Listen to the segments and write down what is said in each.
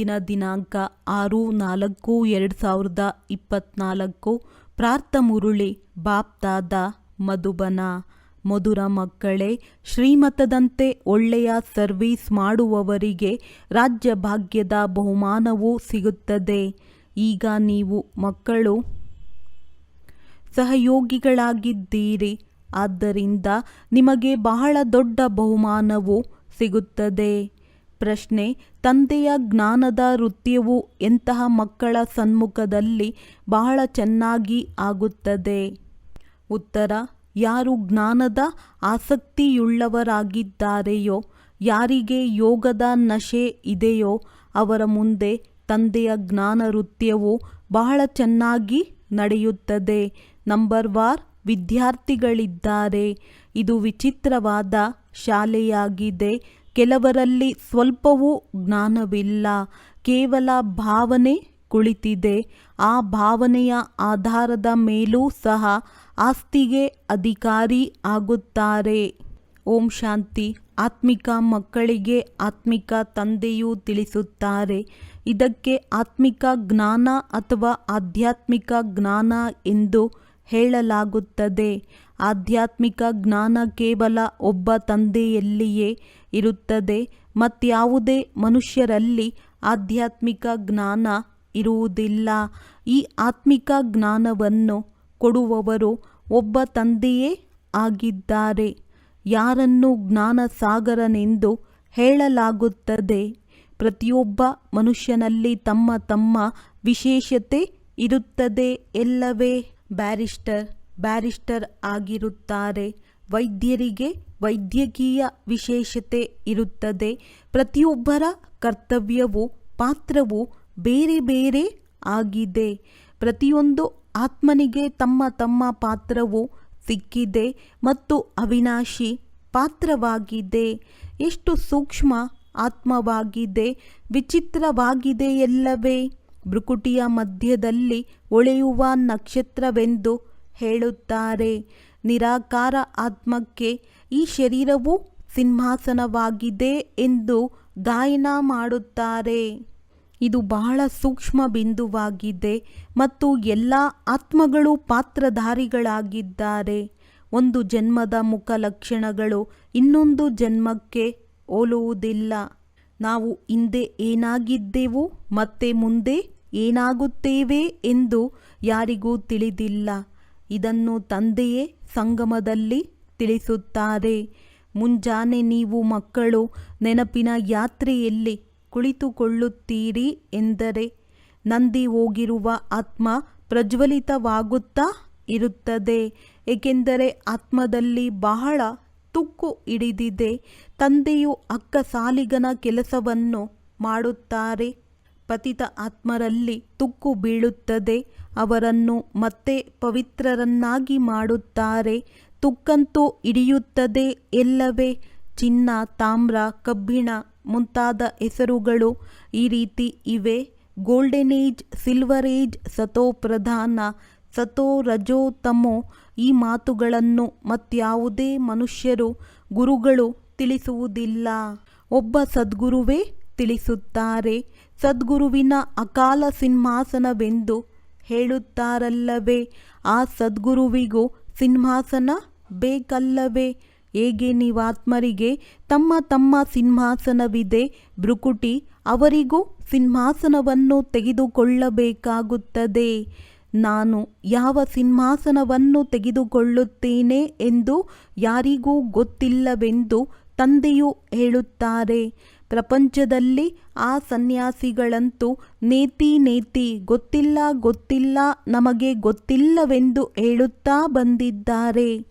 ಇಂದಿನ ದಿನಾಂಕ ಆರು ನಾಲ್ಕು ಎರಡು ಸಾವಿರದ ಇಪ್ಪತ್ನಾಲ್ಕು. ಪ್ರಾರ್ಥ ಮುರುಳಿ ಬಾಪ್ತಾದ ಮಧುಬನ. ಮಧುರ ಮಕ್ಕಳೇ, ಶ್ರೀಮತದಂತೆ ಒಳ್ಳೆಯ ಸರ್ವೀಸ್ ಮಾಡುವವರಿಗೆ ರಾಜ್ಯ ಭಾಗ್ಯದ ಬಹುಮಾನವೂ ಸಿಗುತ್ತದೆ. ಈಗ ನೀವು ಮಕ್ಕಳು, ಸಹಯೋಗಿಗಳಾಗಿದ್ದೀರಿ. ಆದ್ದರಿಂದ ನಿಮಗೆ ಬಹಳ ದೊಡ್ಡ ಬಹುಮಾನವು ಸಿಗುತ್ತದೆ. ಪ್ರಶ್ನೆ, ತಂದೆಯ ಜ್ಞಾನದ ನೃತ್ಯವು ಎಂತಹ ಮಕ್ಕಳ ಸನ್ಮುಖದಲ್ಲಿ ಬಹಳ ಚೆನ್ನಾಗಿ ಆಗುತ್ತದೆ? ಉತ್ತರ, ಯಾರು ಜ್ಞಾನದ ಆಸಕ್ತಿಯುಳ್ಳವರಾಗಿದ್ದಾರೆಯೋ, ಯಾರಿಗೆ ಯೋಗದ ನಶೆ ಇದೆಯೋ, ಅವರ ಮುಂದೆ ತಂದೆಯ ಜ್ಞಾನ ನೃತ್ಯವು ಬಹಳ ಚೆನ್ನಾಗಿ ನಡೆಯುತ್ತದೆ. ನಂಬರ್ ವಾರ್, ವಿದ್ಯಾರ್ಥಿಗಳಿದ್ದಾರೆ. ಇದು ವಿಚಿತ್ರವಾದ ಶಾಲೆಯಾಗಿದೆ. ಕೆಲವರಲ್ಲಿ ಸ್ವಲ್ಪವೂ ಜ್ಞಾನವಿಲ್ಲ. ಕೇವಲ ಭಾವನೆ ಕುಳಿತಿದೆ. ಆ ಭಾವನೆಯ ಆಧಾರದ ಮೇಲೂ ಸಹ ಆಸ್ತಿಗೆ ಅಧಿಕಾರಿ ಆಗುತ್ತಾರೆ. ಓಂ ಶಾಂತಿ. ಆತ್ಮಿಕ ಮಕ್ಕಳಿಗೆ ಆತ್ಮಿಕ ತಂದೆಯು ತಿಳಿಸುತ್ತಾರೆ. ಇದಕ್ಕೆ ಆತ್ಮಿಕ ಜ್ಞಾನ ಅಥವಾ ಆಧ್ಯಾತ್ಮಿಕ ಜ್ಞಾನ ಎಂದು ಹೇಳಲಾಗುತ್ತದೆ. ಆಧ್ಯಾತ್ಮಿಕ ಜ್ಞಾನ ಕೇವಲ ಒಬ್ಬ ತಂದೆಯಲ್ಲಿಯೇ ಇರುತ್ತದೆ, ಮತ್ಯಾವುದೇ ಮನುಷ್ಯರಲ್ಲಿ ಆಧ್ಯಾತ್ಮಿಕ ಜ್ಞಾನ ಇರುವುದಿಲ್ಲ. ಈ ಆತ್ಮಿಕ ಜ್ಞಾನವನ್ನು ಕೊಡುವವರು ಒಬ್ಬ ತಂದೆಯೇ ಆಗಿದ್ದಾರೆ. ಯಾರನ್ನು ಜ್ಞಾನ ಸಾಗರನೆಂದು ಹೇಳಲಾಗುತ್ತದೆ? ಪ್ರತಿಯೊಬ್ಬ ಮನುಷ್ಯನಲ್ಲಿ ತಮ್ಮ ತಮ್ಮ ವಿಶೇಷತೆ ಇರುತ್ತದೆ ಎಲ್ಲವೇ? ಬ್ಯಾರಿಸ್ಟರ್ ಬ್ಯಾರಿಸ್ಟರ್ ಆಗಿರುತ್ತಾರೆ. ವೈದ್ಯರಿಗೆ ವೈದ್ಯಕೀಯ ವಿಶೇಷತೆ ಇರುತ್ತದೆ. ಪ್ರತಿಯೊಬ್ಬರ ಕರ್ತವ್ಯವು ಪಾತ್ರವು ಬೇರೆ ಬೇರೆ ಆಗಿದೆ. ಪ್ರತಿಯೊಂದು ಆತ್ಮನಿಗೆ ತಮ್ಮ ತಮ್ಮ ಪಾತ್ರವು ಸಿಕ್ಕಿದೆ ಮತ್ತು ಅವಿನಾಶಿ ಪಾತ್ರವಾಗಿದೆ. ಎಷ್ಟು ಸೂಕ್ಷ್ಮ ಆತ್ಮವಾಗಿದೆ, ವಿಚಿತ್ರವಾಗಿದೆ ಎಲ್ಲವೇ. ಭ್ರುಕುಟಿಯ ಮಧ್ಯದಲ್ಲಿ ಒಳೆಯುವ ನಕ್ಷತ್ರವೆಂದು ಹೇಳುತ್ತಾರೆ. ನಿರಾಕಾರ ಆತ್ಮಕ್ಕೆ ಈ ಶರೀರವು ಸಿಂಹಾಸನವಾಗಿದೆ ಎಂದು ಗಾಯನ ಮಾಡುತ್ತಾರೆ. ಇದು ಬಹಳ ಸೂಕ್ಷ್ಮ ಬಿಂದುವಾಗಿದೆ ಮತ್ತು ಎಲ್ಲ ಆತ್ಮಗಳು ಪಾತ್ರಧಾರಿಗಳಾಗಿದ್ದಾರೆ. ಒಂದು ಜನ್ಮದ ಮುಖ ಲಕ್ಷಣಗಳು ಇನ್ನೊಂದು ಜನ್ಮಕ್ಕೆ ಹೋಲುವುದಿಲ್ಲ. ನಾವು ಹಿಂದೆ ಏನಾಗಿದ್ದೆವು, ಮತ್ತೆ ಮುಂದೆ ಏನಾಗುತ್ತೇವೆ ಎಂದು ಯಾರಿಗೂ ತಿಳಿದಿಲ್ಲ. ಇದನ್ನು ತಂದೆಯೇ ಸಂಗಮದಲ್ಲಿ ತಿಳಿಸುತ್ತಾರೆ. ಮುಂಜಾನೆ ನೀವು ಮಕ್ಕಳು ನೆನಪಿನ ಯಾತ್ರೆಯಲ್ಲಿ ಕುಳಿತುಕೊಳ್ಳುತ್ತೀರಿ ಎಂದರೆ ನಂದಿ ಹೋಗಿರುವ ಆತ್ಮ ಪ್ರಜ್ವಲಿತವಾಗುತ್ತಾ ಇರುತ್ತದೆ. ಏಕೆಂದರೆ ಆತ್ಮದಲ್ಲಿ ಬಹಳ ತುಕ್ಕು ಹಿಡಿದಿದೆ. ತಂದೆಯು ಅಕ್ಕ ಸಾಲಿಗನ ಕೆಲಸವನ್ನು ಮಾಡುತ್ತಾರೆ. ಪತಿತ ಆತ್ಮರಲ್ಲಿ ತುಕ್ಕು ಬೀಳುತ್ತದೆ. ಅವರನ್ನು ಮತ್ತೆ ಪವಿತ್ರರನ್ನಾಗಿ ಮಾಡುತ್ತಾರೆ. ತುಕ್ಕಂತೂ ಹಿಡಿಯುತ್ತದೆ ಎಲ್ಲವೇ? ಚಿನ್ನ, ತಾಮ್ರ, ಕಬ್ಬಿಣ ಮುಂತಾದ ಹೆಸರುಗಳು ಈ ರೀತಿ ಇವೆ. ಗೋಲ್ಡನ್ ಏಜ್ ಸಿಲ್ವರ್ ಏಜ್ ಸತೋ ಪ್ರಧಾನ, ಸತೋ ರಜೋ ತಮೋ ಈ ಮಾತುಗಳನ್ನು ಮತ್ಯಾವುದೇ ಮನುಷ್ಯರು, ಗುರುಗಳು ತಿಳಿಸುವುದಿಲ್ಲ. ಒಬ್ಬ ಸದ್ಗುರುವೇ ತಿಳಿಸುತ್ತಾರೆ. ಸದ್ಗುರುವಿನ ಅಕಾಲ ಸಿಂಹಾಸನವೆಂದು ಹೇಳುತ್ತಾರಲ್ಲವೇ? ಆ ಸದ್ಗುರುವಿಗೂ ಸಿಂಹಾಸನ ಬೇಕಲ್ಲವೇ? ಹೇಗೆ ನೀವಾತ್ಮರಿಗೆ ತಮ್ಮ ತಮ್ಮ ಸಿಂಹಾಸನವಿದೆ? ಭ್ರುಕುಟಿ, ಅವರಿಗೂ ಸಿಂಹಾಸನವನ್ನು ತೆಗೆದುಕೊಳ್ಳಬೇಕಾಗುತ್ತದೆ. ನಾನು ಯಾವ ಸಿಂಹಾಸನವನ್ನು ತೆಗೆದುಕೊಳ್ಳುತ್ತೇನೆ ಎಂದು ಯಾರಿಗೂ ಗೊತ್ತಿಲ್ಲವೆಂದು ತಂದೆಯು ಹೇಳುತ್ತಾರೆ. ಪ್ರಪಂಚದಲ್ಲಿ ಆ ಸನ್ಯಾಸಿಗಳಂತೂ ನೇತಿ ನೇತಿ, ಗೊತ್ತಿಲ್ಲ ಗೊತ್ತಿಲ್ಲ ನಮಗೆ ಗೊತ್ತಿಲ್ಲವೆಂದು ಹೇಳುತ್ತಾ ಬಂದಿದ್ದಾರೆ.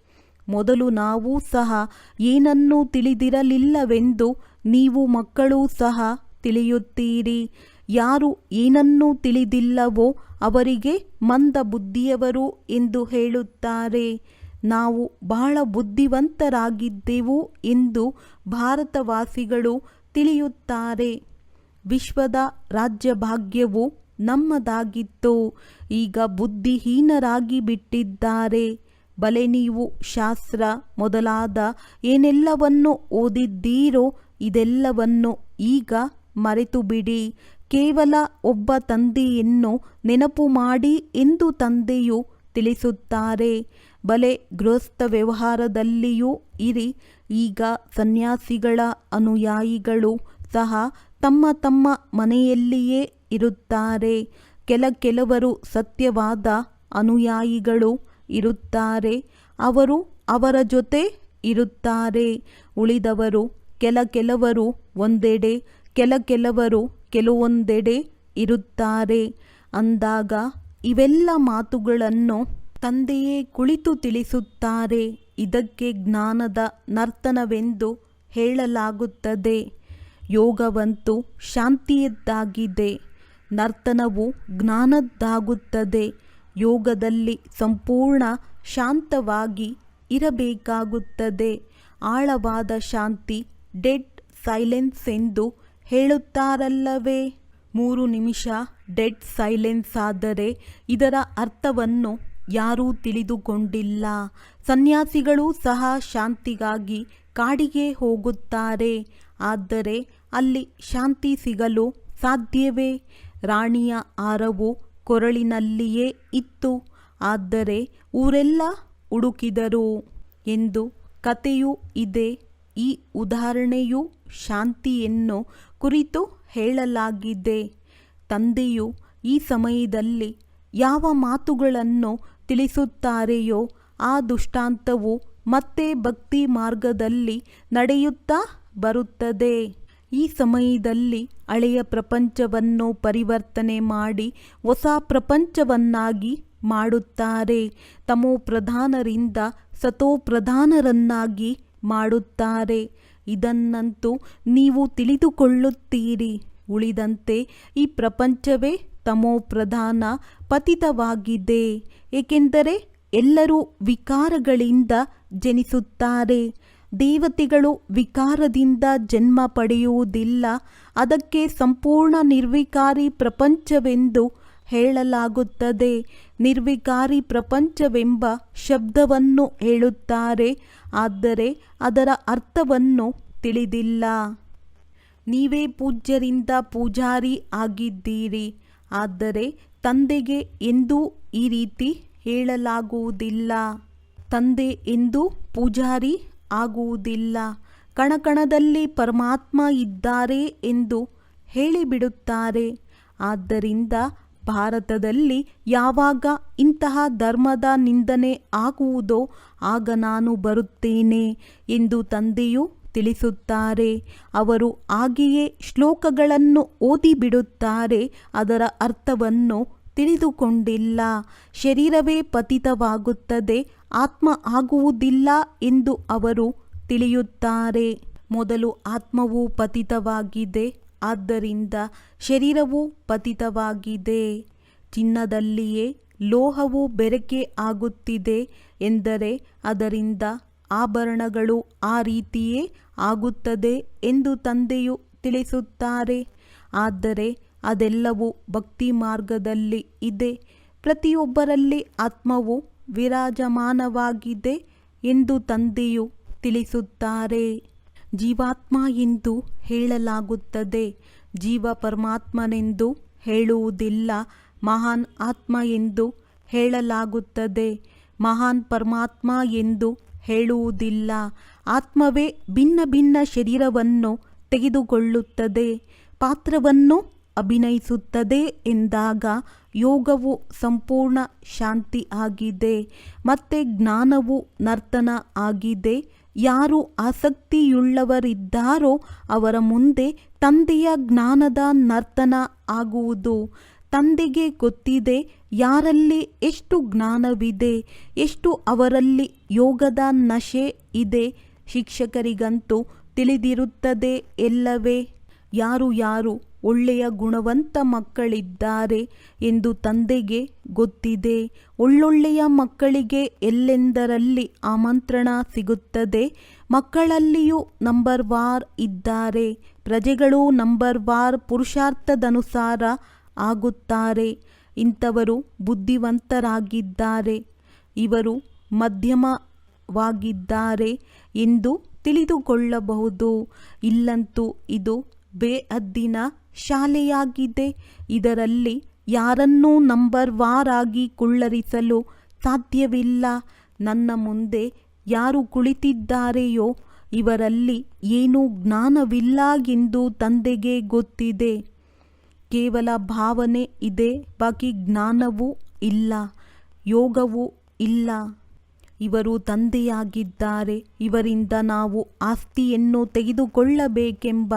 ಮೊದಲು ನಾವು ಸಹ ಏನನ್ನೂ ತಿಳಿದಿರಲಿಲ್ಲವೆಂದು ನೀವು ಮಕ್ಕಳೂ ಸಹ ತಿಳಿಯುತ್ತೀರಿ. ಯಾರು ಏನನ್ನೂ ತಿಳಿದಿಲ್ಲವೋ ಅವರಿಗೆ ಮಂದ ಬುದ್ಧಿಯವರು ಎಂದು ಹೇಳುತ್ತಾರೆ. ನಾವು ಬಹಳ ಬುದ್ಧಿವಂತರಾಗಿದ್ದೆವು ಎಂದು ಭಾರತವಾಸಿಗಳು ತಿಳಿಯುತ್ತಾರೆ. ವಿಶ್ವದ ರಾಜ್ಯಭಾಗ್ಯವು ನಮ್ಮದಾಗಿತ್ತು. ಈಗ ಬುದ್ಧಿಹೀನರಾಗಿ ಬಿಟ್ಟಿದ್ದಾರೆ. ಬಲೆ ನೀವು ಶಾಸ್ತ್ರ ಮೊದಲಾದ ಏನೆಲ್ಲವನ್ನು ಓದಿದ್ದೀರೋ ಇದೆಲ್ಲವನ್ನು ಈಗ ಮರೆತು ಬಿಡಿ ಕೇವಲ ಒಬ್ಬ ತಂದೆಯನ್ನು ನೆನಪು ಮಾಡಿ ಎಂದು ತಂದೆಯು ತಿಳಿಸುತ್ತಾರೆ. ಬಲೆ ಗೃಹಸ್ಥ ವ್ಯವಹಾರದಲ್ಲಿಯೂ ಇರಿ. ಈಗ ಸನ್ಯಾಸಿಗಳ ಅನುಯಾಯಿಗಳು ಸಹ ತಮ್ಮ ತಮ್ಮ ಮನೆಯಲ್ಲಿಯೇ ಇರುತ್ತಾರೆ. ಕೆಲ ಕೆಲವರು ಸತ್ಯವಾದ ಅನುಯಾಯಿಗಳು ಇರುತ್ತಾರೆ. ಅವರು ಅವರ ಜೊತೆ ಇರುತ್ತಾರೆ. ಉಳಿದವರು ಕೆಲ ಕೆಲವರು ಒಂದೆಡೆ, ಕೆಲ ಕೆಲವರು ಕೆಲವೊಂದೆಡೆ ಇರುತ್ತಾರೆ. ಅಂದಾಗ ಇವೆಲ್ಲ ಮಾತುಗಳನ್ನು ತಂದೆಯೇ ಕುಳಿತು ತಿಳಿಸುತ್ತಾರೆ. ಇದಕ್ಕೆ ಜ್ಞಾನದ ನರ್ತನವೆಂದು ಹೇಳಲಾಗುತ್ತದೆ. ಯೋಗವಂತೂ ಶಾಂತಿಯದ್ದಾಗಿದೆ. ನರ್ತನವು ಜ್ಞಾನದ್ದಾಗುತ್ತದೆ. ಯೋಗದಲ್ಲಿ ಸಂಪೂರ್ಣ ಶಾಂತವಾಗಿ ಇರಬೇಕಾಗುತ್ತದೆ. ಆಳವಾದ ಶಾಂತಿ, ಡೆಡ್ ಸೈಲೆನ್ಸ್ ಎಂದು ಹೇಳುತ್ತಾರಲ್ಲವೇ? ಮೂರು ನಿಮಿಷ ಡೆಡ್ ಸೈಲೆನ್ಸ್ ಆದರೆ ಇದರ ಅರ್ಥವನ್ನು ಯಾರೂ ತಿಳಿದುಕೊಂಡಿಲ್ಲ. ಸನ್ಯಾಸಿಗಳು ಸಹ ಶಾಂತಿಗಾಗಿ ಕಾಡಿಗೆ ಹೋಗುತ್ತಾರೆ. ಆದರೆ ಅಲ್ಲಿ ಶಾಂತಿ ಸಿಗಲು ಸಾಧ್ಯವೇ? ರಾಣಿಯ ಆರವು ಕೊರಳಿನಲ್ಲಿಯೇ ಇತ್ತು. ಆದರೆ ಊರೆಲ್ಲ ಹುಡುಕಿದರು ಎಂದು ಕಥೆಯೂ ಇದೆ. ಈ ಉದಾಹರಣೆಯು ಶಾಂತಿಯನ್ನು ಕುರಿತು ಹೇಳಲಾಗಿದೆ. ತಂದೆಯು ಈ ಸಮಯದಲ್ಲಿ ಯಾವ ಮಾತುಗಳನ್ನು ತಿಳಿಸುತ್ತಾರೆಯೋ ಆ ದುಷ್ಟಾಂತವು ಮತ್ತೆ ಭಕ್ತಿ ಮಾರ್ಗದಲ್ಲಿ ನಡೆಯುತ್ತಾ ಬರುತ್ತದೆ. ಈ ಸಮಯದಲ್ಲಿ ಹಳೆಯ ಪ್ರಪಂಚವನ್ನು ಪರಿವರ್ತನೆ ಮಾಡಿ ಹೊಸ ಪ್ರಪಂಚವನ್ನಾಗಿ ಮಾಡುತ್ತಾರೆ. ತಮೋ ಪ್ರಧಾನರಿಂದ ಸತೋ ಪ್ರಧಾನರನ್ನಾಗಿ ಮಾಡುತ್ತಾರೆ. ಇದನ್ನಂತೂ ನೀವು ತಿಳಿದುಕೊಳ್ಳುತ್ತೀರಿ. ಉಳಿದಂತೆ ಈ ಪ್ರಪಂಚವೇ ತಮೋ ಪ್ರಧಾನ ಪತಿತವಾಗಿದೆ. ಏಕೆಂದರೆ ಎಲ್ಲರೂ ವಿಕಾರಗಳಿಂದ ಜನಿಸುತ್ತಾರೆ. ದೇವತೆಗಳು ವಿಕಾರದಿಂದ ಜನ್ಮ ಪಡೆಯುವುದಿಲ್ಲ. ಅದಕ್ಕೆ ಸಂಪೂರ್ಣ ನಿರ್ವಿಕಾರಿ ಪ್ರಪಂಚವೆಂದು ಹೇಳಲಾಗುತ್ತದೆ. ನಿರ್ವಿಕಾರಿ ಪ್ರಪಂಚವೆಂಬ ಶಬ್ದವನ್ನು ಹೇಳುತ್ತಾರೆ. ಆದರೆ ಅದರ ಅರ್ಥವನ್ನು ತಿಳಿದಿಲ್ಲ. ನೀವೇ ಪೂಜ್ಯರಿಂದ ಪೂಜಾರಿ ಆಗಿದ್ದೀರಿ. ಆದರೆ ತಂದೆಗೆ ಎಂದೂ ಈ ರೀತಿ ಹೇಳಲಾಗುವುದಿಲ್ಲ. ತಂದೆ ಎಂದು ಪೂಜಾರಿ ಆಗುವುದಿಲ್ಲ. ಕಣಕಣದಲ್ಲಿ ಪರಮಾತ್ಮ ಇದ್ದಾರೆ ಎಂದು ಹೇಳಿಬಿಡುತ್ತಾರೆ. ಆದ್ದರಿಂದ ಭಾರತದಲ್ಲಿ ಯಾವಾಗ ಇಂತಹ ಧರ್ಮದ ನಿಂದನೆ ಆಗುವುದೋ ಆಗ ನಾನು ಬರುತ್ತೇನೆ ಎಂದು ತಂದೆಯು ತಿಳಿಸುತ್ತಾರೆ. ಅವರು ಹಾಗೆಯೇ ಶ್ಲೋಕಗಳನ್ನು ಓದಿಬಿಡುತ್ತಾರೆ. ಅದರ ಅರ್ಥವನ್ನು ತಿಳಿದುಕೊಂಡಿಲ್ಲ. ಶರೀರವೇ ಪತಿತವಾಗುತ್ತದೆ, ಆತ್ಮ ಆಗುವುದಿಲ್ಲ ಎಂದು ಅವರು ತಿಳಿಯುತ್ತಾರೆ. ಮೊದಲು ಆತ್ಮವು ಪತಿತವಾಗಿದೆ, ಆದ್ದರಿಂದ ಶರೀರವು ಪತಿತವಾಗಿದೆ. ಚಿನ್ನದಲ್ಲಿಯೇ ಲೋಹವು ಬೆರಕೆ ಆಗುತ್ತಿದೆ ಎಂದರೆ ಅದರಿಂದ ಆಭರಣಗಳು ಆ ರೀತಿಯೇ ಆಗುತ್ತದೆ ಎಂದು ತಂದೆಯು ತಿಳಿಸುತ್ತಾರೆ. ಆದರೆ ಅದೆಲ್ಲವೂ ಭಕ್ತಿ ಮಾರ್ಗದಲ್ಲಿ ಇದೆ. ಪ್ರತಿಯೊಬ್ಬರಲ್ಲಿ ಆತ್ಮವು ವಿರಾಜಮಾನವಾಗಿದೆ ಎಂದು ತಂದೆಯು ತಿಳಿಸುತ್ತಾರೆ. ಜೀವಾತ್ಮ ಎಂದು ಹೇಳಲಾಗುತ್ತದೆ. ಜೀವ ಪರಮಾತ್ಮನೆಂದು ಹೇಳುವುದಿಲ್ಲ. ಮಹಾನ್ ಆತ್ಮ ಎಂದು ಹೇಳಲಾಗುತ್ತದೆ. ಮಹಾನ್ ಪರಮಾತ್ಮ ಎಂದು ಹೇಳುವುದಿಲ್ಲ. ಆತ್ಮವೇ ಭಿನ್ನ ಭಿನ್ನ ಶರೀರವನ್ನು ತೆಗೆದುಕೊಳ್ಳುತ್ತದೆ. ಪಾತ್ರವನ್ನು ಅಭಿನಯಿಸುತ್ತದೆ ಎಂದಾಗ ಯೋಗವು ಸಂಪೂರ್ಣ ಶಾಂತಿ ಆಗಿದೆ, ಮತ್ತೆ ಜ್ಞಾನವು ನರ್ತನ ಆಗಿದೆ. ಯಾರು ಆಸಕ್ತಿಯುಳ್ಳವರಿದ್ದಾರೋ ಅವರ ಮುಂದೆ ತಂದೆಯ ಜ್ಞಾನದ ನರ್ತನ ಆಗುವುದು. ತಂದೆಗೆ ಗೊತ್ತಿದೆ ಯಾರಲ್ಲಿ ಎಷ್ಟು ಜ್ಞಾನವಿದೆ, ಎಷ್ಟು ಅವರಲ್ಲಿ ಯೋಗದ ನಶೆ ಇದೆ. ಶಿಕ್ಷಕರಿಗಂತೂ ತಿಳಿದಿರುತ್ತದೆ ಎಲ್ಲವೇ. ಯಾರು ಯಾರು ಒಳ್ಳೆಯ ಗುಣವಂತ ಮಕ್ಕಳಿದ್ದಾರೆ ಎಂದು ತಂದೆಗೆ ಗೊತ್ತಿದೆ. ಒಳ್ಳೊಳ್ಳೆಯ ಮಕ್ಕಳಿಗೆ ಎಲ್ಲೆಂದರಲ್ಲಿ ಆಮಂತ್ರಣ ಸಿಗುತ್ತದೆ? ಮಕ್ಕಳಲ್ಲಿಯೂ ನಂಬರ್ ವಾರ್ ಇದ್ದಾರೆ. ಪ್ರಜೆಗಳು ನಂಬರ್ ವಾರ್ ಪುರುಷಾರ್ಥದನುಸಾರ ಆಗುತ್ತಾರೆ. ಇಂಥವರು ಬುದ್ಧಿವಂತರಾಗಿದ್ದಾರೆ. ಇವರು ಮಧ್ಯಮವಾಗಿದ್ದಾರೆ ಎಂದು ತಿಳಿದುಕೊಳ್ಳಬಹುದು. ಇಲ್ಲಂತೂ ಇದು ಬೇಅದ್ದಿನ ಶಾಲೆಯಾಗಿದೆ. ಇದರಲ್ಲಿ ಯಾರನ್ನೂ ನಂಬರ್ ವಾರಾಗಿ ಕುಳ್ಳರಿಸಲು ಸಾಧ್ಯವಿಲ್ಲ. ನನ್ನ ಮುಂದೆ ಯಾರು ಕುಳಿತಿದ್ದಾರೆಯೋ ಇವರಲ್ಲಿ ಏನೂ ಜ್ಞಾನವಿಲ್ಲ ಎಂದು ತಂದೆಗೆ ಗೊತ್ತಿದೆ. ಕೇವಲ ಭಾವನೆ ಇದೆ, ಬಾಕಿ ಜ್ಞಾನವೂ ಇಲ್ಲ, ಯೋಗವೂ ಇಲ್ಲ. ಇವರು ತಂದೆಯಾಗಿದ್ದಾರೆ, ಇವರಿಂದ ನಾವು ಆಸ್ತಿಯನ್ನು ತೆಗೆದುಕೊಳ್ಳಬೇಕೆಂಬ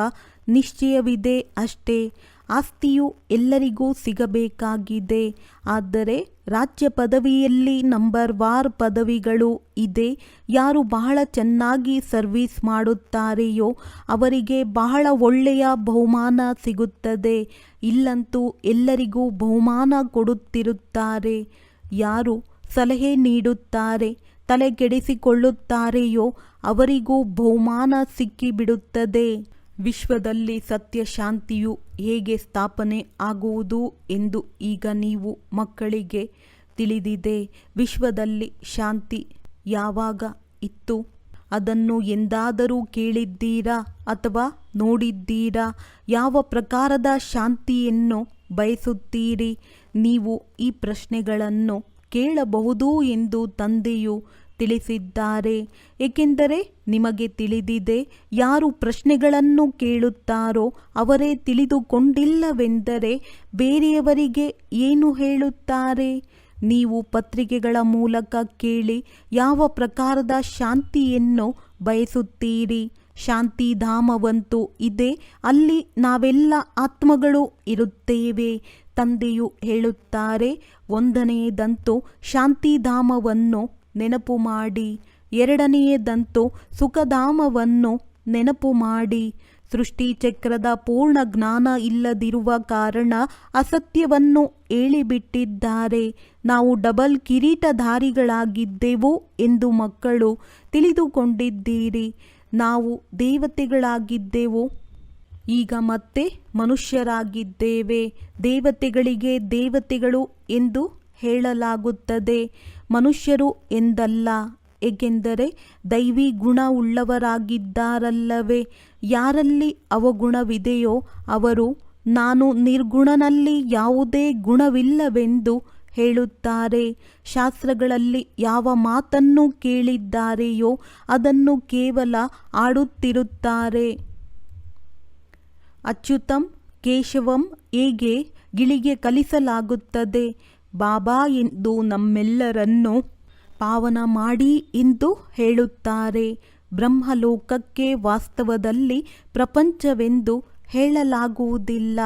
ನಿಶ್ಚಯವಿದೆ ಅಷ್ಟೇ. ಆಸ್ತಿಯು ಎಲ್ಲರಿಗೂ ಸಿಗಬೇಕಾಗಿದೆ. ಆದರೆ ರಾಜ್ಯ ಪದವಿಯಲ್ಲಿ ನಂಬರ್ ವಾರ್ ಪದವಿಗಳು ಇದೆ. ಯಾರು ಬಹಳ ಚೆನ್ನಾಗಿ ಸರ್ವಿಸ್ ಮಾಡುತ್ತಾರೆಯೋ ಅವರಿಗೆ ಬಹಳ ಒಳ್ಳೆಯ ಬಹುಮಾನ ಸಿಗುತ್ತದೆ. ಇಲ್ಲಂತೂ ಎಲ್ಲರಿಗೂ ಬಹುಮಾನ ಕೊಡುತ್ತಿರುತ್ತಾರೆ. ಯಾರು ಸಲಹೆ ನೀಡುತ್ತಾರೆ ತಲೆಗೆಡಿಸಿಕೊಳ್ಳುತ್ತಾರೆಯೋ ಅವರಿಗೂ ಬಹುಮಾನ ಸಿಕ್ಕಿಬಿಡುತ್ತದೆ. ವಿಶ್ವದಲ್ಲಿ ಸತ್ಯ ಶಾಂತಿಯು ಹೇಗೆ ಸ್ಥಾಪನೆ ಆಗುವುದು ಎಂದು ಈಗ ನೀವು ಮಕ್ಕಳಿಗೆ ತಿಳಿದಿದೆ. ವಿಶ್ವದಲ್ಲಿ ಶಾಂತಿ ಯಾವಾಗ ಇತ್ತು? ಅದನ್ನು ಎಂದಾದರೂ ಕೇಳಿದ್ದೀರಾ ಅಥವಾ ನೋಡಿದ್ದೀರಾ? ಯಾವ ಪ್ರಕಾರದ ಶಾಂತಿಯನ್ನು ಬಯಸುತ್ತೀರಿ? ನೀವು ಈ ಪ್ರಶ್ನೆಗಳನ್ನು ಕೇಳಬಹುದು ಎಂದು ತಂದೆಯು ತಿಳಿಸಿದ್ದಾರೆ. ಏಕೆಂದರೆ ನಿಮಗೆ ತಿಳಿದಿದೆ, ಯಾರು ಪ್ರಶ್ನೆಗಳನ್ನು ಕೇಳುತ್ತಾರೋ ಅವರೇ ತಿಳಿದುಕೊಂಡಿಲ್ಲವೆಂದರೆ ಬೇರೆಯವರಿಗೆ ಏನು ಹೇಳುತ್ತಾರೆ? ನೀವು ಪತ್ರಿಕೆಗಳ ಮೂಲಕ ಕೇಳಿ ಯಾವ ಪ್ರಕಾರದ ಶಾಂತಿಯನ್ನು ಬಯಸುತ್ತೀರಿ? ಶಾಂತಿಧಾಮವಂತೂ ಇದೆ, ಅಲ್ಲಿ ನಾವೆಲ್ಲ ಆತ್ಮಗಳು ಇರುತ್ತೇವೆ. ತಂದೆಯು ಹೇಳುತ್ತಾರೆ, ಒಂದನೆಯದಂತೂ ಶಾಂತಿಧಾಮವನ್ನು ನೆನಪು ಮಾಡಿ. ಎರಡನೆಯದಂತೂ ಸುಖಧಾಮವನ್ನು ನೆನಪು ಮಾಡಿ. ಸೃಷ್ಟಿಚಕ್ರದ ಪೂರ್ಣ ಜ್ಞಾನ ಇಲ್ಲದಿರುವ ಕಾರಣ ಅಸತ್ಯವನ್ನು ಹೇಳಿಬಿಟ್ಟಿದ್ದಾರೆ. ನಾವು ಡಬಲ್ ಕಿರೀಟಧಾರಿಗಳಾಗಿದ್ದೆವು ಎಂದು ಮಕ್ಕಳು ತಿಳಿದುಕೊಂಡಿದ್ದೀರಿ. ನಾವು ದೇವತೆಗಳಾಗಿದ್ದೆವು. ಈಗ ಮತ್ತೆ ಮನುಷ್ಯರಾಗಿದ್ದೇವೆ. ದೇವತೆಗಳಿಗೆ ದೇವತೆಗಳು ಎಂದು ಹೇಳಲಾಗುತ್ತದೆ. ಮನುಷ್ಯರು ಎಂದಲ್ಲ, ಏಕೆಂದರೆ ದೈವಿ ಗುಣ ಉಳ್ಳವರಾಗಿದ್ದಾರಲ್ಲವೇ ಯಾರಲ್ಲಿ ಅವಗುಣವಿದೆಯೋ ಅವರು, ನಾನು ನಿರ್ಗುಣನಲ್ಲಿ ಯಾವುದೇ ಗುಣವಿಲ್ಲವೆಂದು ಹೇಳುತ್ತಾರೆ. ಶಾಸ್ತ್ರಗಳಲ್ಲಿ ಯಾವ ಮಾತನ್ನು ಕೇಳಿದ್ದಾರೆಯೋ ಅದನ್ನು ಕೇವಲ ಆಡುತ್ತಿರುತ್ತಾರೆ. ಅಚ್ಯುತಂ ಕೇಶವಂ ಹೇಗೆ ಗಿಳಿಗೆ ಕಲಿಸಲಾಗುತ್ತದೆ. ಬಾಬಾ ಎಂದು ನಮ್ಮೆಲ್ಲರನ್ನು ಪಾವನ ಮಾಡಿ ಎಂದು ಹೇಳುತ್ತಾರೆ. ಬ್ರಹ್ಮಲೋಕಕ್ಕೆ ವಾಸ್ತವದಲ್ಲಿ ಪ್ರಪಂಚವೆಂದು ಹೇಳಲಾಗುವುದಿಲ್ಲ.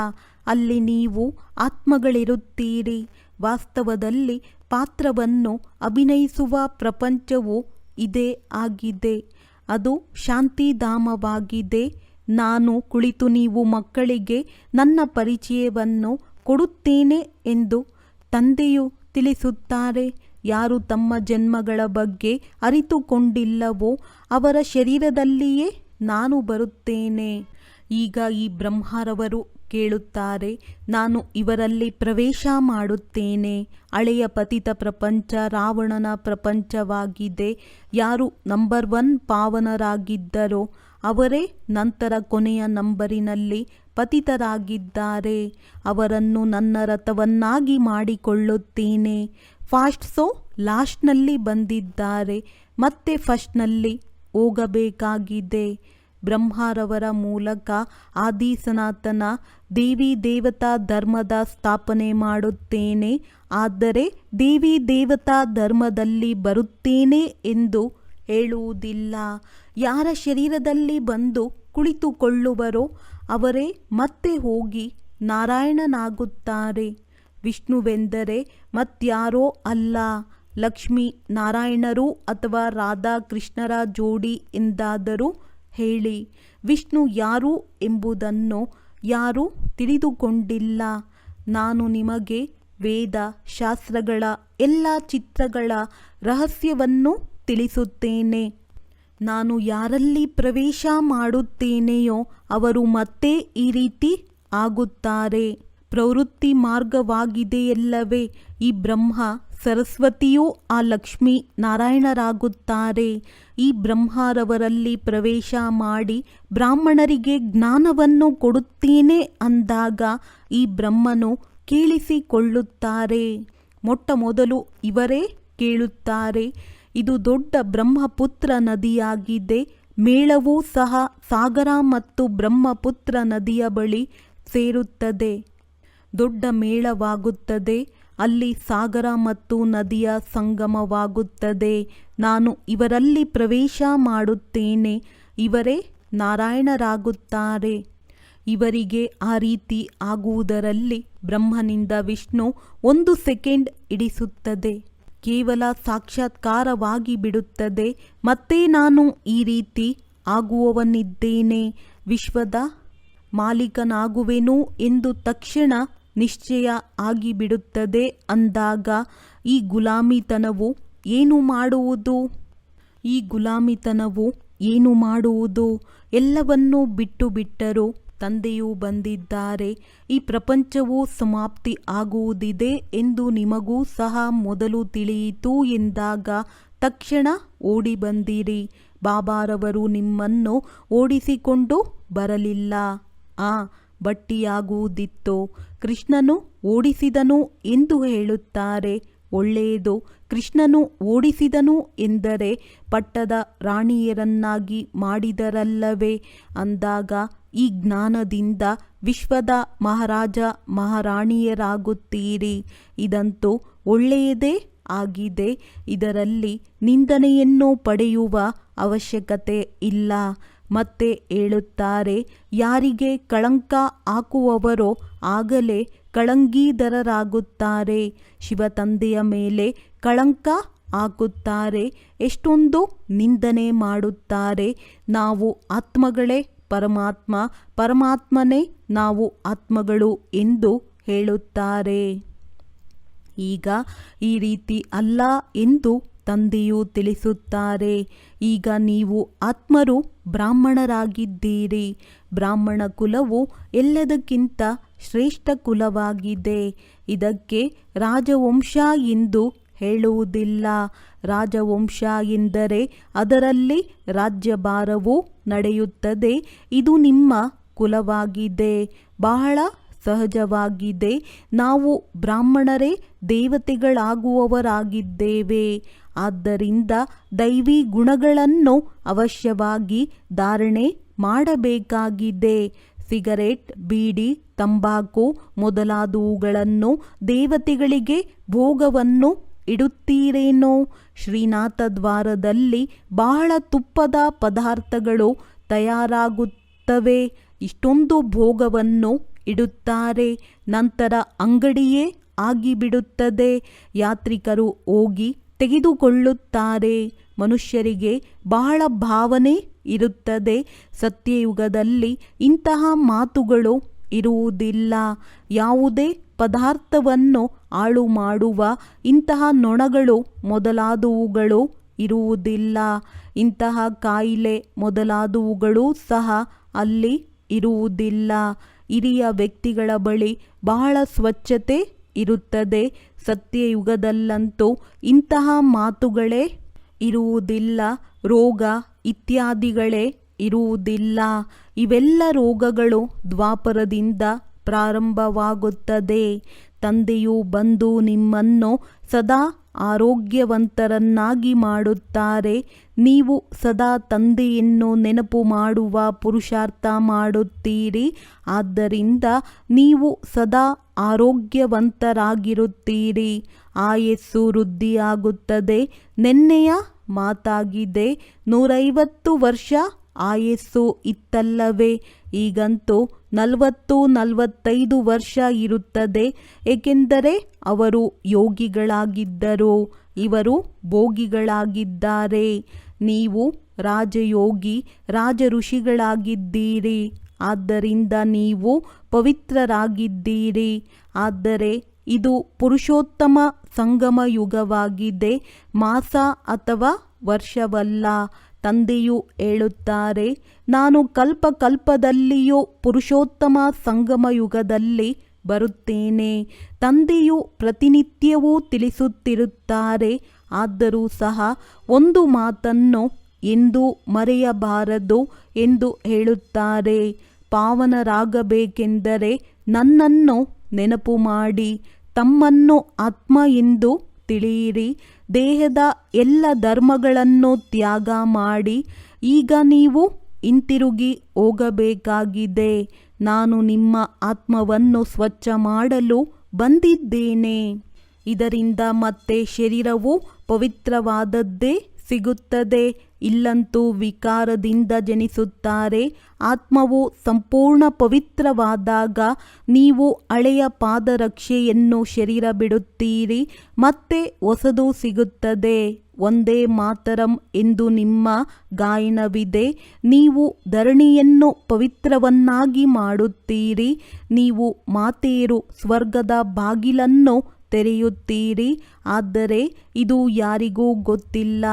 ಅಲ್ಲಿ ನೀವು ಆತ್ಮಗಳಿರುತ್ತೀರಿ. ವಾಸ್ತವದಲ್ಲಿ ಪಾತ್ರವನ್ನು ಅಭಿನಯಿಸುವ ಪ್ರಪಂಚವು ಇದೇ ಆಗಿದೆ. ಅದು ಶಾಂತಿಧಾಮವಾಗಿದೆ. ನಾನು ಕುಳಿತು ನೀವು ಮಕ್ಕಳಿಗೆ ನನ್ನ ಪರಿಚಯವನ್ನು ಕೊಡುತ್ತೇನೆ ಎಂದು ತಂದೆಯು ತಿಳಿಸುತ್ತಾರೆ, ಯಾರು ತಮ್ಮ ಜನ್ಮಗಳ ಬಗ್ಗೆ ಅರಿತುಕೊಂಡಿಲ್ಲವೋ ಅವರ ಶರೀರದಲ್ಲಿಯೇ ನಾನು ಬರುತ್ತೇನೆ. ಈಗ ಈ ಬ್ರಹ್ಮರವರು ಕೇಳುತ್ತಾರೆ, ನಾನು ಇವರಲ್ಲಿ ಪ್ರವೇಶ ಮಾಡುತ್ತೇನೆ. ಹಳೆಯ ಪತಿತ ಪ್ರಪಂಚ ರಾವಣನ ಪ್ರಪಂಚವಾಗಿದೆ. ಯಾರು ನಂಬರ್ ಒನ್ ಪಾವನರಾಗಿದ್ದರೋ ಅವರೇ ನಂತರ ಕೊನೆಯ ನಂಬರಿನಲ್ಲಿ ಪತಿತರಾಗಿದ್ದಾರೆ. ಅವರನ್ನು ನನ್ನ ರಥವನ್ನಾಗಿ ಮಾಡಿಕೊಳ್ಳುತ್ತೇನೆ. ಫಾಸ್ಟ್ ಸೋ ಲಾಸ್ಟ್ನಲ್ಲಿ ಬಂದಿದ್ದಾರೆ. ಮತ್ತೆ ಫಸ್ಟ್ನಲ್ಲಿ ಹೋಗಬೇಕಾಗಿದೆ. ಬ್ರಹ್ಮರವರ ಮೂಲಕ ಆದಿ ಸನಾತನ ದೇವಿ ದೇವತಾ ಧರ್ಮದ ಸ್ಥಾಪನೆ ಮಾಡುತ್ತೇನೆ. ಆದರೆ ದೇವಿ ದೇವತಾ ಧರ್ಮದಲ್ಲಿ ಬರುತ್ತೇನೆ ಎಂದು ಹೇಳುವುದಿಲ್ಲ. ಯಾರ ಶರೀರದಲ್ಲಿ ಬಂದು ಕುಳಿತುಕೊಳ್ಳುವರೋ ಅವರೇ ಮತ್ತೆ ಹೋಗಿ ನಾರಾಯಣನಾಗುತ್ತಾರೆ. ವಿಷ್ಣುವೆಂದರೆ ಮತ್ಯಾರೋ ಅಲ್ಲ. ಲಕ್ಷ್ಮಿ ನಾರಾಯಣರು ಅಥವಾ ರಾಧಾಕೃಷ್ಣರ ಜೋಡಿ ಎಂದಾದರೂ ಹೇಳಿ. ವಿಷ್ಣು ಯಾರು ಎಂಬುದನ್ನು ಯಾರೂ ತಿಳಿದುಕೊಂಡಿಲ್ಲ. ನಾನು ನಿಮಗೆ ವೇದ, ಶಾಸ್ತ್ರಗಳ, ಎಲ್ಲ ಚಿತ್ರಗಳ ರಹಸ್ಯವನ್ನು ತಿಳಿಸುತ್ತೇನೆ. ನಾನು ಯಾರಲ್ಲಿ ಪ್ರವೇಶ ಮಾಡುತ್ತೇನೆಯೋ ಅವರು ಮತ್ತೆ ಈ ರೀತಿ ಆಗುತ್ತಾರೆ. ಪ್ರವೃತ್ತಿ ಮಾರ್ಗವಾಗಿದೆಯಲ್ಲವೇ? ಈ ಬ್ರಹ್ಮ ಸರಸ್ವತಿಯೂ ಆ ಲಕ್ಷ್ಮಿ ನಾರಾಯಣರಾಗುತ್ತಾರೆ. ಈ ಬ್ರಹ್ಮರವರಲ್ಲಿ ಪ್ರವೇಶ ಮಾಡಿ ಬ್ರಾಹ್ಮಣರಿಗೆ ಜ್ಞಾನವನ್ನು ಕೊಡುತ್ತೇನೆ ಅಂದಾಗ ಈ ಬ್ರಹ್ಮನು ಕೇಳಿಸಿಕೊಳ್ಳುತ್ತಾರೆ. ಮೊಟ್ಟ ಮೊದಲು ಇವರೇ ಕೇಳುತ್ತಾರೆ. ಇದು ದೊಡ್ಡ ಬ್ರಹ್ಮಪುತ್ರ ನದಿಯಾಗಿದೆ. ಮೇಳವೂ ಸಹ ಸಾಗರ ಮತ್ತು ಬ್ರಹ್ಮಪುತ್ರ ನದಿಯ ಬಳಿ ಸೇರುತ್ತದೆ. ದೊಡ್ಡ ಮೇಳವಾಗುತ್ತದೆ. ಅಲ್ಲಿ ಸಾಗರ ಮತ್ತು ನದಿಯ ಸಂಗಮವಾಗುತ್ತದೆ. ನಾನು ಇವರಲ್ಲಿ ಪ್ರವೇಶ ಮಾಡುತ್ತೇನೆ. ಇವರೇ ನಾರಾಯಣರಾಗುತ್ತಾರೆ. ಇವರಿಗೆ ಆ ರೀತಿ ಆಗುವುದರಲ್ಲಿ ಬ್ರಹ್ಮನಿಂದ ವಿಷ್ಣು ಒಂದು ಸೆಕೆಂಡ್ ಇಡಿಸುತ್ತದೆ. ಕೇವಲ ಸಾಕ್ಷಾತ್ಕಾರವಾಗಿ ಬಿಡುತ್ತದೆ. ಮತ್ತೆ ನಾನು ಈ ರೀತಿ ಆಗುವವನಿದ್ದೇನೆ. ವಿಶ್ವದ ಮಾಲೀಕನಾಗುವೆನು ಎಂದು ತಕ್ಷಣ ನಿಶ್ಚಯ ಆಗಿಬಿಡುತ್ತದೆ. ಅಂದಾಗ ಈ ಗುಲಾಮಿತನವು ಏನು ಮಾಡುವುದು? ಈ ಗುಲಾಮಿತನವು ಏನು ಮಾಡುವುದು? ಎಲ್ಲವನ್ನೂ ಬಿಟ್ಟು ಬಿಟ್ಟರು ತಂದೆಯೂ ಬಂದಿದ್ದಾರೆ. ಈ ಪ್ರಪಂಚವು ಸಮಾಪ್ತಿ ಆಗುವುದಿದೆ ಎಂದು ನಿಮಗೂ ಸಹ ಮೊದಲು ತಿಳಿಯಿತು ಎಂದಾಗ ತಕ್ಷಣ ಓಡಿ ಬಂದಿರಿ ಬಾಬಾರವರು ನಿಮ್ಮನ್ನು ಓಡಿಸಿಕೊಂಡು ಬರಲಿಲ್ಲ. ಆ, ಬಟ್ಟಿಯಾಗುವುದಿತ್ತು. ಕೃಷ್ಣನು ಓಡಿಸಿದನು ಎಂದು ಹೇಳುತ್ತಾರೆ. ಒಳ್ಳೆಯದು ಕೃಷ್ಣನು ಓಡಿಸಿದನು ಎಂದರೆ ಪಟ್ಟದ ರಾಣಿಯರನ್ನಾಗಿ ಮಾಡಿದರಲ್ಲವೇ? ಅಂದಾಗ ಈ ಜ್ಞಾನದಿಂದ ವಿಶ್ವದ ಮಹಾರಾಜ ಮಹಾರಾಣಿಯರಾಗುತ್ತೀರಿ. ಇದಂತೂ ಒಳ್ಳೆಯದೇ ಆಗಿದೆ. ಇದರಲ್ಲಿ ನಿಂದನೆಯನ್ನು ಪಡೆಯುವ ಅವಶ್ಯಕತೆ ಇಲ್ಲ. ಮತ್ತೆ ಹೇಳುತ್ತಾರೆ, ಯಾರಿಗೆ ಕಳಂಕ ಹಾಕುವವರೋ ಆಗಲೇ ಕಳಂಗೀಧರರಾಗುತ್ತಾರೆ. ಶಿವತಂದೆಯ ಮೇಲೆ ಕಳಂಕ ಹಾಕುತ್ತಾರೆ. ಎಷ್ಟೊಂದು ನಿಂದನೆ ಮಾಡುತ್ತಾರೆ. ನಾವು ಆತ್ಮಗಳೇ ಪರಮಾತ್ಮ, ಪರಮಾತ್ಮನೇ ನಾವು ಆತ್ಮಗಳು ಎಂದು ಹೇಳುತ್ತಾರೆ. ಈಗ ಈ ರೀತಿ ಅಲ್ಲ ಎಂದು ತಂದೆಯು ತಿಳಿಸುತ್ತಾರೆ. ಈಗ ನೀವು ಆತ್ಮರು ಬ್ರಾಹ್ಮಣರಾಗಿದ್ದೀರಿ. ಬ್ರಾಹ್ಮಣ ಕುಲವು ಎಲ್ಲದಕ್ಕಿಂತ ಶ್ರೇಷ್ಠ ಕುಲವಾಗಿದೆ ಇದಕ್ಕೆ ರಾಜವಂಶ ಎಂದು ಹೇಳುವುದಿಲ್ಲ. ರಾಜವಂಶ ಎಂದರೆ ಅದರಲ್ಲಿ ರಾಜ್ಯಭಾರವು ನಡೆಯುತ್ತದೆ. ಇದು ನಿಮ್ಮ ಕುಲವಾಗಿದೆ. ಬಹಳ ಸಹಜವಾಗಿದೆ. ನಾವು ಬ್ರಾಹ್ಮಣರೇ ದೇವತೆಗಳಾಗುವವರಾಗಿದ್ದೇವೆ. ಆದ್ದರಿಂದ ದೈವಿ ಗುಣಗಳನ್ನು ಅವಶ್ಯವಾಗಿ ಧಾರಣೆ ಮಾಡಬೇಕಾಗಿದೆ. ಸಿಗರೆಟ್, ಬೀಡಿ, ತಂಬಾಕು ಮೊದಲಾದವುಗಳನ್ನು ದೇವತೆಗಳಿಗೆ ಭೋಗವನ್ನು ಇಡುತ್ತೀರೇನೋ? ಶ್ರೀನಾಥ ದ್ವಾರದಲ್ಲಿ ಬಹಳ ತುಪ್ಪದ ಪದಾರ್ಥಗಳು ತಯಾರಾಗುತ್ತವೆ. ಇಷ್ಟೊಂದು ಭೋಗವನ್ನು ಇಡುತ್ತಾರೆ. ನಂತರ ಅಂಗಡಿಯೇ ಆಗಿಬಿಡುತ್ತದೆ. ಯಾತ್ರಿಕರು ಹೋಗಿ ತೆಗೆದುಕೊಳ್ಳುತ್ತಾರೆ. ಮನುಷ್ಯರಿಗೆ ಬಹಳ ಭಾವನೆ ಇರುತ್ತದೆ. ಸತ್ಯಯುಗದಲ್ಲಿ ಇಂತಹ ಮಾತುಗಳು ಇರುವುದಿಲ್ಲ. ಯಾವುದೇ ಪದಾರ್ಥವನ್ನು ಹಾಳು ಮಾಡುವ ಇಂತಹ ನೊಣಗಳು ಮೊದಲಾದವುಗಳು ಇರುವುದಿಲ್ಲ. ಇಂತಹ ಕಾಯಿಲೆ ಮೊದಲಾದವುಗಳು ಸಹ ಅಲ್ಲಿ ಇರುವುದಿಲ್ಲ. ಹಿರಿಯ ವ್ಯಕ್ತಿಗಳ ಬಳಿ ಬಹಳ ಸ್ವಚ್ಛತೆ ಇರುತ್ತದೆ. ಸತ್ಯಯುಗದಲ್ಲಂತೂ ಇಂತಹ ಮಾತುಗಳೇ ಇರುವುದಿಲ್ಲ. ರೋಗ ಇತ್ಯಾದಿಗಳೇ ಇರುವುದಿಲ್ಲ. ಇವೆಲ್ಲ ರೋಗಗಳು ದ್ವಾಪರದಿಂದ ಪ್ರಾರಂಭವಾಗುತ್ತದೆ. ತಂದೆಯು ಬಂದು ನಿಮ್ಮನ್ನು ಸದಾ ಆರೋಗ್ಯವಂತರನ್ನಾಗಿ ಮಾಡುತ್ತಾರೆ. ನೀವು ಸದಾ ತಂದೆಯನ್ನು ನೆನಪು ಮಾಡುವ ಪುರುಷಾರ್ಥ ಮಾಡುತ್ತೀರಿ. ಆದ್ದರಿಂದ ನೀವು ಸದಾ ಆರೋಗ್ಯವಂತರಾಗಿರುತ್ತೀರಿ. ಆಯಸ್ಸು ವೃದ್ಧಿಯಾಗುತ್ತದೆ. ನೆನ್ನೆಯ ಮಾತಾಗಿದೆ. ನೂರೈವತ್ತು ವರ್ಷ ಆಯಸ್ಸು ಇತ್ತಲ್ಲವೇ? ಈಗಂತೂ ನಲವತ್ತು, ನಲವತ್ತೈದು ವರ್ಷ ಇರುತ್ತದೆ. ಏಕೆಂದರೆ ಅವರು ಯೋಗಿಗಳಾಗಿದ್ದರು. ಇವರು ಭೋಗಿಗಳಾಗಿದ್ದಾರೆ. ನೀವು ರಾಜಯೋಗಿ ರಾಜ ಋಷಿಗಳಾಗಿದ್ದೀರಿ ಆದ್ದರಿಂದ ನೀವು ಪವಿತ್ರರಾಗಿದ್ದೀರಿ. ಆದರೆ ಇದು ಪುರುಷೋತ್ತಮ ಸಂಗಮ ಯುಗವಾಗಿದೆ ಮಾಸ ಅಥವಾ ವರ್ಷವಲ್ಲ. ತಂದೆಯು ಹೇಳುತ್ತಾರೆ, ನಾನು ಕಲ್ಪ ಕಲ್ಪದಲ್ಲಿಯೂ ಪುರುಷೋತ್ತಮ ಸಂಗಮ ಯುಗದಲ್ಲಿ ಬರುತ್ತೇನೆ. ತಂದೆಯು ಪ್ರತಿನಿತ್ಯವೂ ತಿಳಿಸುತ್ತಿರುತ್ತಾರೆ, ಆದರೂ ಸಹ ಒಂದು ಮಾತನ್ನು ಎಂದು ಮರೆಯಬಾರದು ಎಂದು ಹೇಳುತ್ತಾರೆ. ಪಾವನರಾಗಬೇಕೆಂದರೆ ನನ್ನನ್ನು ನೆನಪು ಮಾಡಿ. ತಮ್ಮನ್ನು ಆತ್ಮ ಎಂದು ತಿಳಿಯಿರಿ. ದೇಹದ ಎಲ್ಲ ಧರ್ಮಗಳನ್ನು ತ್ಯಾಗ ಮಾಡಿ, ಈಗ ನೀವು ಹಿಂತಿರುಗಿ ಹೋಗಬೇಕಾಗಿದೆ. ನಾನು ನಿಮ್ಮ ಆತ್ಮವನ್ನು ಸ್ವಚ್ಛ ಮಾಡಲು ಬಂದಿದ್ದೇನೆ. ಇದರಿಂದ ಮತ್ತೆ ಶರೀರವು ಪವಿತ್ರವಾದದ್ದೇ ಸಿಗುತ್ತದೆ. ಇಲ್ಲಂತೂ ವಿಕಾರದಿಂದ ಜನಿಸುತ್ತಾರೆ. ಆತ್ಮವು ಸಂಪೂರ್ಣ ಪವಿತ್ರವಾದಾಗ ನೀವು ಹಳೆಯ ಪಾದರಕ್ಷೆಯನ್ನು ಶರೀರ ಬಿಡುತ್ತೀರಿ ಮತ್ತೆ ಹೊಸದು ಸಿಗುತ್ತದೆ. ಒಂದೇ ಮಾತರಂ ಎಂದು ನಿಮ್ಮ ಗಾಯನವಿದೆ. ನೀವು ಧರಣಿಯನ್ನು ಪವಿತ್ರವನ್ನಾಗಿ ಮಾಡುತ್ತೀರಿ. ನೀವು ಮಾತೆಯರು ಸ್ವರ್ಗದ ಬಾಗಿಲನ್ನು ತೆರೆಯುತ್ತೀರಿ. ಆದರೆ ಇದು ಯಾರಿಗೂ ಗೊತ್ತಿಲ್ಲ.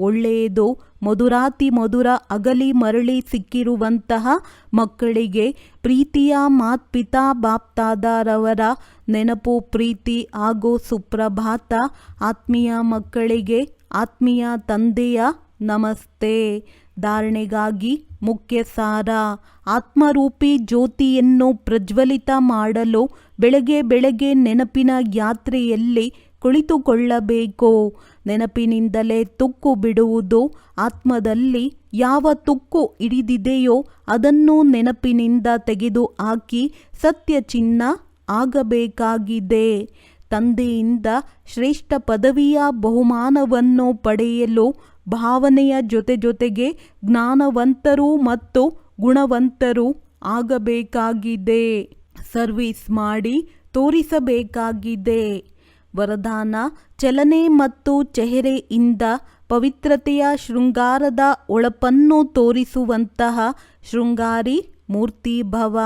ಒಳ್ಳೆಯದು, ಮಧುರಾತಿ ಮಧುರ ಅಗಲಿ ಮರಳಿ ಸಿಕ್ಕಿರುವಂತಹ ಮಕ್ಕಳಿಗೆ ಪ್ರೀತಿಯ ಮಾತ್ಪಿತಾ ಬಾಪ್ತಾದಾರವರ ನೆನಪು, ಪ್ರೀತಿ ಹಾಗೂ ಸುಪ್ರಭಾತ ಆತ್ಮೀಯ ಮಕ್ಕಳಿಗೆ ಆತ್ಮೀಯ ತಂದೆಯ ನಮಸ್ತೆ. ಧಾರಣೆಗಾಗಿ ಮುಖ್ಯ ಸಾರ ಆತ್ಮರೂಪಿ ಜ್ಯೋತಿಯನ್ನು ಪ್ರಜ್ವಲಿತ ಮಾಡಲು ಬೆಳಗ್ಗೆ ಬೆಳಗ್ಗೆ ನೆನಪಿನ ಯಾತ್ರೆಯಲ್ಲಿ ಕುಳಿತುಕೊಳ್ಳಬೇಕು? ನೆನಪಿನಿಂದಲೇ ತುಕ್ಕು ಬಿಡುವುದು? ಆತ್ಮದಲ್ಲಿ ಯಾವ ತುಕ್ಕು ಹಿಡಿದಿದೆಯೋ ಅದನ್ನು ನೆನಪಿನಿಂದ ತೆಗೆದು ಹಾಕಿ ಸತ್ಯ ಚಿನ್ನ ಆಗಬೇಕಾಗಿದೆ. ತಂದೆಯಿಂದ ಶ್ರೇಷ್ಠ ಪದವಿಯ ಬಹುಮಾನವನ್ನು ಪಡೆಯಲು ಭಾವನೆಯ ಜೊತೆ ಜೊತೆಗೆ ಜ್ಞಾನವಂತರು ಮತ್ತು ಗುಣವಂತರು ಆಗಬೇಕಾಗಿದೆ. ಸರ್ವಿಸ್ ಮಾಡಿ ತೋರಿಸಬೇಕಾಗಿದೆ. ವರದಾನ, ಚಲನೆ ಮತ್ತು ಚೆಹರೆಯಿಂದ ಪವಿತ್ರತೆಯ ಶೃಂಗಾರದ ಒಳಪನ್ನು ತೋರಿಸುವಂತಹ ಶೃಂಗಾರಿ ಮೂರ್ತಿ ಭವ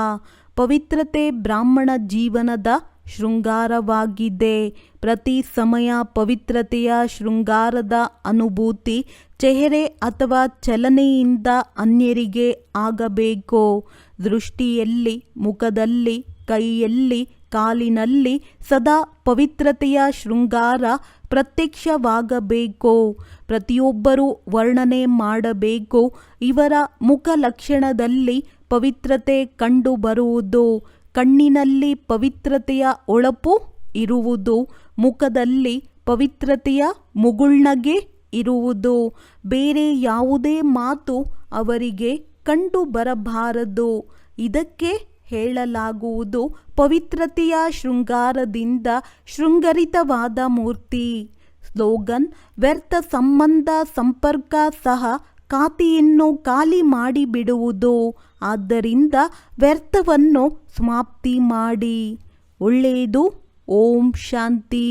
ಪವಿತ್ರತೆ ಬ್ರಾಹ್ಮಣ ಜೀವನದ ಶೃಂಗಾರವಾಗಿದೆ. ಪ್ರತಿ ಸಮಯ ಪವಿತ್ರತೆಯ ಶೃಂಗಾರದ ಅನುಭೂತಿ ಚೆಹರೆ ಅಥವಾ ಚಲನೆಯಿಂದ ಅನ್ಯರಿಗೆ ಆಗಬೇಕೋ. ದೃಷ್ಟಿಯಲ್ಲಿ, ಮುಖದಲ್ಲಿ, ಕೈಯಲ್ಲಿ, ಕಾಲಿನಲ್ಲಿ ಸದಾ ಪವಿತ್ರತೆಯ ಶೃಂಗಾರ ಪ್ರತ್ಯಕ್ಷವಾಗಬೇಕು. ಪ್ರತಿಯೊಬ್ಬರೂ ವರ್ಣನೆ ಮಾಡಬೇಕು. ಇವರ ಮುಖ ಲಕ್ಷಣದಲ್ಲಿ ಪವಿತ್ರತೆ ಕಂಡುಬರುವುದು. ಕಣ್ಣಿನಲ್ಲಿ ಪವಿತ್ರತೆಯ ಒಳಪು ಇರುವುದು. ಮುಖದಲ್ಲಿ ಪವಿತ್ರತೆಯ ಮುಗುಳ್ನಗೆ ಇರುವುದು. ಬೇರೆ ಯಾವುದೇ ಮಾತು ಅವರಿಗೆ ಕಂಡು ಬರಬಾರದು. ಇದಕ್ಕೆ ಹೇಳಲಾಗುವುದು ಪವಿತ್ರತೆಯ ಶೃಂಗಾರದಿಂದ ಶೃಂಗರಿತವಾದ ಮೂರ್ತಿ. ಸ್ಲೋಗನ್, ವ್ಯರ್ಥ ಸಂಬಂಧ ಸಂಪರ್ಕ ಸಹ ಖಾತೆಯನ್ನು ಖಾಲಿ ಮಾಡಿಬಿಡುವುದು ಆದ್ದರಿಂದ ವ್ಯರ್ಥವನ್ನು ಸಮಾಪ್ತಿ ಮಾಡಿ. ಒಳ್ಳೆಯದು ಓಂ ಶಾಂತಿ